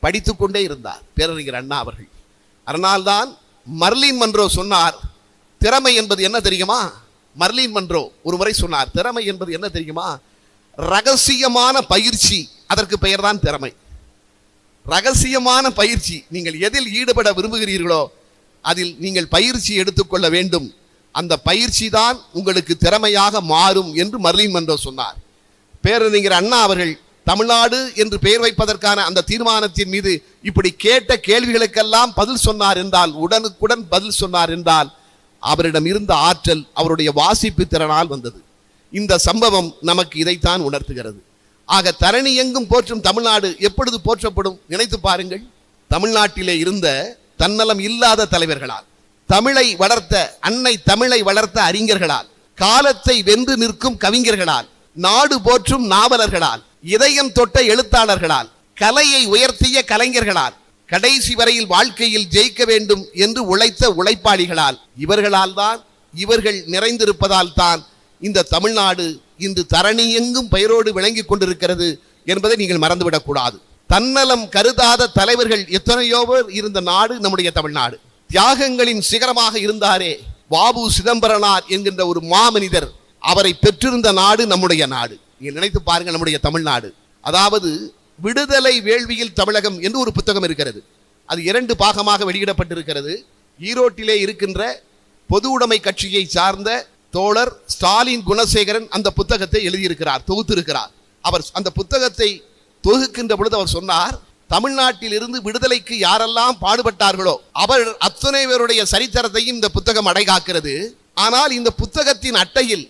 படித்து கொண்டே இருந்தார். பேரறிஞர் அண்ணா அவர்கள். அதனால்தான் மர்லின் மன்றோ சொன்னார் திறமை என்பது என்ன தெரியுமா? மர்லின் மன்றோ ஒரு முறை சொன்னார் திறமை என்பது என்ன தெரியுமா? ரகசியமான பயிற்சி. அதற்கு பெயர்தான் திறமை. ரகசியமான பயிற்சி. நீங்கள் எதில் ஈடுபட விரும்புகிறீர்களோ அதில் நீங்கள் பயிற்சி எடுத்துக்கொள்ள வேண்டும். அந்த பயிற்சி தான் உங்களுக்கு திறமையாக மாறும் என்று மர்லின் மன்றோ சொன்னார். பேரறிஞர் அண்ணா அவர்கள் தமிழ்நாடு என்று பெயர் வைப்பதற்கான அந்த தீர்மானத்தின் மீது இப்படி கேட்ட கேள்விகளுக்கெல்லாம் பதில் சொன்னார் என்றால் உடனுக்குடன் பதில் சொன்னார் என்றால் அவரிடம் இருந்த ஆற்றல் அவருடைய வாசிப்பு திறனால் வந்தது. இந்த சம்பவம் நமக்கு இதைத்தான் உணர்த்துகிறது. ஆக தரணி எங்கும் போற்றும் தமிழ்நாடு எப்பொழுது போற்றப்படும் நினைத்து பாருங்கள். தமிழ்நாட்டிலே இருந்த தன்னலம் இல்லாத தலைவர்களால் தமிழை வளர்த்த அன்னை தமிழை வளர்த்த அறிஞர்களால் காலத்தை வென்று நிற்கும் கவிஞர்களால் நாடு போற்றும் நாவலர்களால் இதயம் தொட்ட எழுத்தாளர்களால் கலையை உயர்த்திய கலைஞர்களால் கடைசி வரையில் வாழ்க்கையில் ஜெயிக்க வேண்டும் என்று உழைத்த உழைப்பாளிகளால் இவர்களால் தான் இவர்கள் நிறைந்திருப்பதால் தான் இந்த தமிழ்நாடு இன்று தரணி எங்கும் பெயரோடு விளங்கிக் கொண்டிருக்கிறது என்பதை நீங்கள் மறந்துவிடக்கூடாது. தன்னலம் கருதாத தலைவர்கள் எத்தனையோ பேர் இருந்த நாடு நம்முடைய தமிழ்நாடு. தியாகங்களின் சிகரமாக இருந்தாரே வாபு சிதம்பரனார் என்கின்ற ஒரு மாமனிதர் அவரை பெற்றிருந்த நாடு நம்முடைய நாடு. நீங்கள் நினைத்து பாருங்கள் நம்முடைய தமிழ்நாடு. அதாவது விடுதலை வேள்வியில் தமிழகம் என்று ஒரு புத்தகம் இருக்கிறது. அது இரண்டு பாகமாக வெளியிடப்பட்டிருக்கிறது. ஈரோட்டிலே இருக்கின்ற பொது உடைமை கட்சியை சார்ந்த தோழர் ஸ்டாலின் குணசேகரன் அந்த புத்தகத்தை எழுதியிருக்கிறார் தொகுத்திருக்கிறார். அவர் அந்த புத்தகத்தை தொகுக்கின்ற பொழுது அவர் சொன்னார் தமிழ்நாட்டில் இருந்து விடுதலைக்கு யாரெல்லாம் பாடுபட்டார்களோ அவர் அத்தனை பேருடைய சரித்திரத்தையும் இந்த புத்தகம் அடைகாக்கிறது. ஆனால் இந்த புத்தகத்தின் அட்டையில்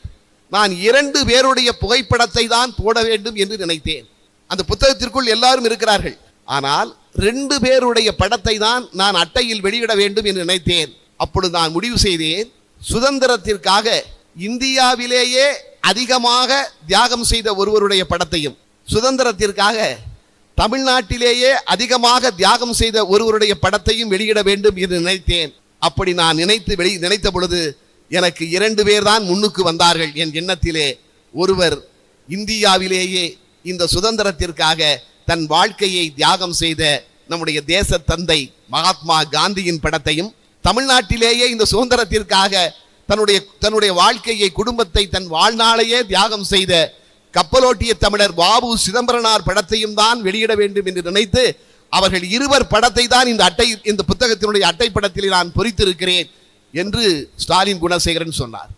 நான் இரண்டு பேருடைய புகைப்படத்தை தான் போட வேண்டும் என்று நினைத்தேன். அந்த புத்தகத்திற்குள் எல்லாரும் இருக்கிறார்கள். ஆனால் ரெண்டு பேருடைய படத்தை தான் நான் அட்டையில் வெளியிட வேண்டும் என்று நினைத்தேன். அப்பொழுது நான் முடிவு செய்தேன் சுதந்திரத்திற்காக இந்தியாவிலேயே அதிகமாக தியாகம் செய்த ஒருவருடைய படத்தையும் சுதந்திரத்திற்காக தமிழ்நாட்டிலேயே அதிகமாக தியாகம் செய்த ஒருவருடைய படத்தையும் வெளியிட வேண்டும் என்று நினைத்தேன். அப்படி நான் நினைத்து வெளி நினைத்த பொழுது எனக்கு இரண்டு பேர் தான் முன்னுக்கு வந்தார்கள். என் எண்ணத்திலே ஒருவர் இந்தியாவிலேயே இந்த சுதந்திரத்திற்காக தன் வாழ்க்கையை தியாகம் செய்த நம்முடைய தேச தந்தை மகாத்மா காந்தியின் படத்தையும் தமிழ்நாட்டிலேயே இந்த சுதந்திரத்திற்காக தன்னுடைய தன்னுடைய வாழ்க்கையை குடும்பத்தை தன் வாழ்நாளையே தியாகம் செய்த கப்பலோட்டிய தமிழர் பாபு சிதம்பரனார் படத்தையும் தான் வெளியிட வேண்டும் என்று நினைத்து அவர்கள் இருவர் படத்தை தான் இந்த அட்டை இந்த புத்தகத்தினுடைய அட்டை படத்தில் நான் பொறித்திருக்கிறேன். என்று ஸ்டாலின் குணசேகரன் சொன்னார்.